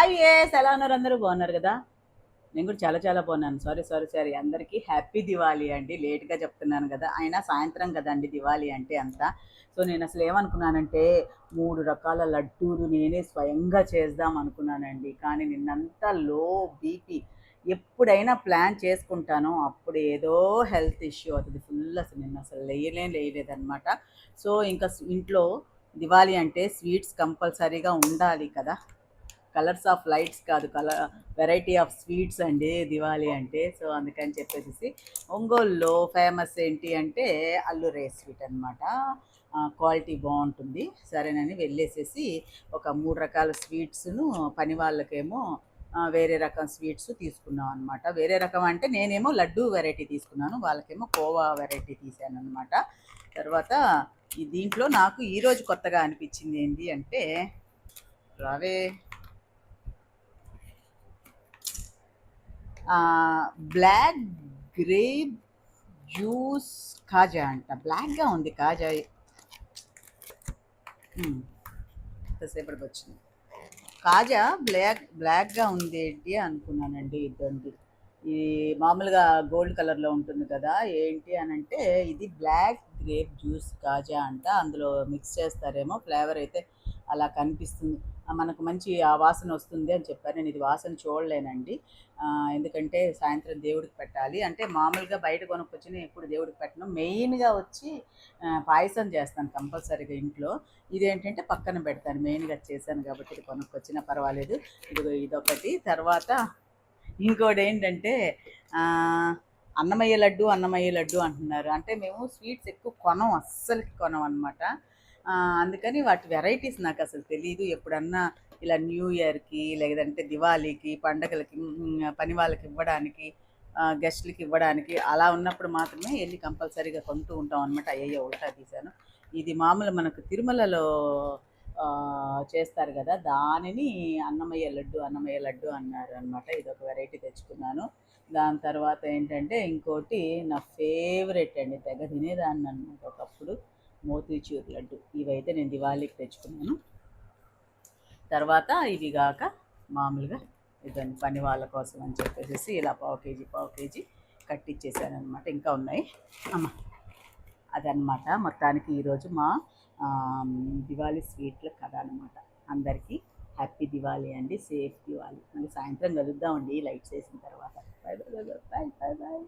Hi ఏస్ ఎలా ఉన్నారు అందరూ బాగున్నారు కదా? నేను కూడా చాలా చాలా బాగున్నాను. సారీ సారీ సారీ అందరికీ హ్యాపీ దివాళీ అండి. లేట్గా చెప్తున్నాను కదా. అయినా సాయంత్రం కదండి దివాళీ అంటే అంతా. సో నేను అసలు ఏమనుకున్నానంటే మూడు రకాల లడ్డూలు నేనే స్వయంగా చేద్దాం అనుకున్నానండి. కానీ నిన్నంతా లో బీపీ ఎప్పుడైనా ప్లాన్ చేసుకుంటానో అప్పుడు ఏదో హెల్త్ ఇష్యూ అవుతుంది. ఫుల్ అసలు నిన్న అసలు లేయలే లేయలేదన్నమాట. సో ఇంకా ఇంట్లో దివాళీ అంటే స్వీట్స్ కంపల్సరీగా ఉండాలి కదా. కలర్స్ ఆఫ్ లైట్స్ కాదు కలర్ వెరైటీ ఆఫ్ స్వీట్స్ అండి దివాళీ అంటే. సో అందుకని చెప్పేసి ఒంగోలులో ఫేమస్ ఏంటి అంటే అల్లురే స్వీట్ అనమాట క్వాలిటీ బాగుంటుంది. సరేనని వెళ్ళేసేసి ఒక మూడు రకాల స్వీట్స్ను పని వాళ్ళకేమో వేరే రకం స్వీట్స్ తీసుకున్నాం అనమాట వేరే రకం అంటే నేనేమో లడ్డు వెరైటీ తీసుకున్నాను వాళ్ళకేమో కోవా వెరైటీ తీసాను అనమాట తర్వాత దీంట్లో నాకు ఈరోజు కొత్తగా అనిపించింది ఏంటి అంటే రావే. బ్లాక్ గ్రేప్ జ్యూస్ కాజా అంట. బ్లాక్గా ఉంది కాజా. మ్మ్. ఎంతసేపటికి వచ్చింది? కాజా బ్లాక్ బ్లాక్గా ఉంది ఏంటి అనుకున్నానండి ఇదండి ఇది మామూలుగా గోల్డ్ కలర్లో ఉంటుంది కదా ఏంటి అని అంటే ఇది బ్లాక్ గ్రేప్ జ్యూస్ కాజా అంట. అందులో మిక్స్ చేస్తారేమో ఫ్లేవర్ అయితే అలా కనిపిస్తుంది. మనకు మంచి ఆ వాసన వస్తుంది అని చెప్పారు. నేను ఇది వాసన చూడలేనండి. ఎందుకంటే సాయంత్రం దేవుడికి పెట్టాలి. అంటే మామూలుగా బయట కొనుక్కొచ్చిన ఎప్పుడు దేవుడికి పెట్టను. మెయిన్గా వచ్చి పాయసం చేస్తాను కంపల్సరీగా ఇంట్లో. ఇదేంటంటే పక్కన పెడతాను. మెయిన్గా చేశాను కాబట్టి ఇది కొనుక్కొచ్చినా పర్వాలేదు. ఇదిగో ఇదొకటి. తర్వాత ఇంకోటి ఏంటంటే అన్నమయ్య లడ్డు అన్నమయ్య లడ్డు అంటున్నారు. అంటే మేము స్వీట్స్ ఎక్కువ కొనం. అస్సలకి కొనం అనమాట అందుకని వాటి వెరైటీస్ నాకు అసలు తెలియదు ఎప్పుడన్నా ఇలా న్యూ ఇయర్కి లేదంటే దివాళీకి పండగలకి పని వాళ్ళకి ఇవ్వడానికి గెస్ట్లకి ఇవ్వడానికి అలా ఉన్నప్పుడు మాత్రమే వెళ్ళి కంపల్సరీగా కొంటూ ఉంటాం అనమాట అయ్యో ఉల్టా తీశాను. ఇది మామూలు మనకు తిరుమలలో చేస్తారు కదా దానిని అన్నమయ్య లడ్డు అన్నమయ్య లడ్డు అన్నారు అనమాట ఇది ఒక వెరైటీ తెచ్చుకున్నాను. దాని తర్వాత ఏంటంటే ఇంకోటి నా ఫేవరెట్ అండి తెగ తినేదాన్ని అనమాట ఒకప్పుడు. మోతీచూర్ లడ్డు. ఇవైతే నేను దివాళీకి తెచ్చుకున్నాను. తర్వాత ఇవి కాక మామూలుగా ఇదండి పని వాళ్ళ కోసం అని చెప్పేసి ఇలా పావు కేజీ పావు కేజీ కట్టించేసాను అనమాట ఇంకా ఉన్నాయి. అమ్మ అదనమాట మొత్తానికి ఈరోజు మా దివాళీ స్వీట్ల కథ అనమాట అందరికీ హ్యాపీ దివాళీ అండి. సేఫ్ దివాళీ. మళ్ళీ సాయంత్రం కలుద్దామండి. లైట్స్ వేసిన తర్వాత. Bye bye bye bye bye